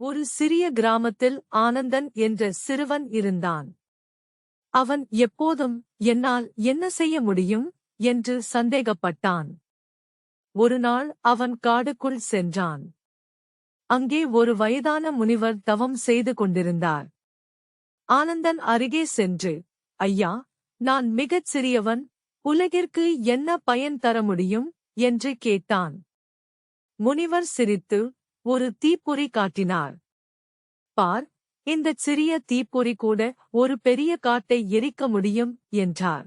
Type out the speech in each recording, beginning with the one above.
ஒரு சிறிய கிராமத்தில் ஆனந்தன் என்ற சிறுவன் இருந்தான். அவன் எப்போதும் என்னால் என்ன செய்ய முடியும்? என்று சந்தேகப்பட்டான். ஒருநாள் அவன் காடுக்குள் சென்றான். அங்கே ஒரு வயதான முனிவர் தவம் செய்து கொண்டிருந்தார். ஆனந்தன் அருகே சென்று ஐயா நான் மிகச் சிறியவன் உலகிற்கு என்ன பயன் தர முடியும்? என்று கேட்டான். முனிவர் சிரித்து ஒரு தீப்பொறி காட்டினார். பார் இந்தச் சிறிய தீப்பொறி கூட ஒரு பெரிய காட்டை எரிக்க முடியும் என்றார்.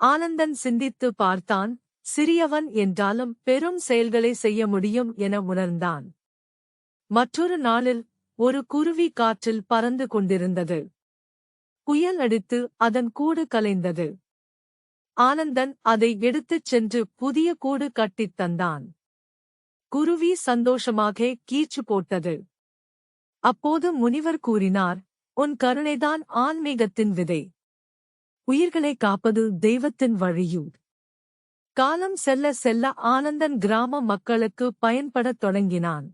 ஆனந்தன் சிந்தித்து பார்த்தான் சிறியவன் என்றாலும் பெரும் செயல்களை செய்ய முடியும் என உணர்ந்தான். மற்றொரு நாளில் ஒரு குருவி காற்றில் பறந்து கொண்டிருந்தது. புயல் அடித்து அதன் கூடு கலைந்தது. ஆனந்தன் அதை எடுத்துச் சென்று புதிய கூடு கட்டித் தந்தான். குருவி சந்தோஷமாக கீச்சு போட்டது. அப்போது முனிவர் கூறினார் உன் கருணைதான் ஆன்மீகத்தின் விதை. உயிர்களை காப்பது தெய்வத்தின் வழியூர் காலம் செல்ல செல்ல ஆனந்தன் கிராம மக்களுக்கு பயன்படத் தொடங்கினான்.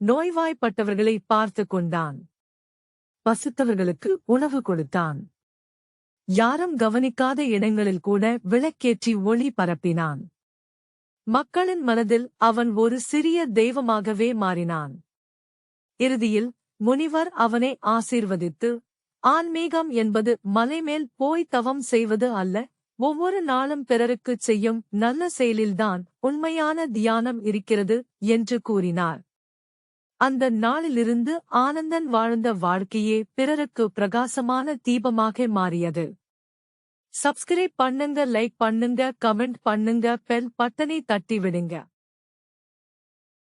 நோய்வாய்ப்பட்டவர்களை பார்த்து கொண்டான். பசித்தவர்களுக்கு உணவு கொடுத்தான். யாரும் கவனிக்காத இடங்களில் கூட விளக்கேற்றி ஒளி பரப்பினான். மக்களின் மனதில் அவன் ஒரு சிறிய தெய்வமாகவே மாறினான். இறுதியில் முனிவர் அவனை ஆசீர்வதித்து ஆன்மீகம் என்பது மலைமேல் போய் தவம் செய்வது அல்ல ஒவ்வொரு நாளும் பிறருக்குச் செய்யும் நல்ல செயலில்தான் உண்மையான தியானம் இருக்கிறது என்று கூறினார். அந்த நாளிலிருந்து ஆனந்தன் வாழ்ந்த வாழ்க்கையே பிறருக்கு பிரகாசமான தீபமாக மாறியது. சப்ஸ்கிரைப் பண்ணுங்க லைக் பண்ணுங்க கமெண்ட் பண்ணுங்க பெல் பட்டனை தட்டி விடுங்க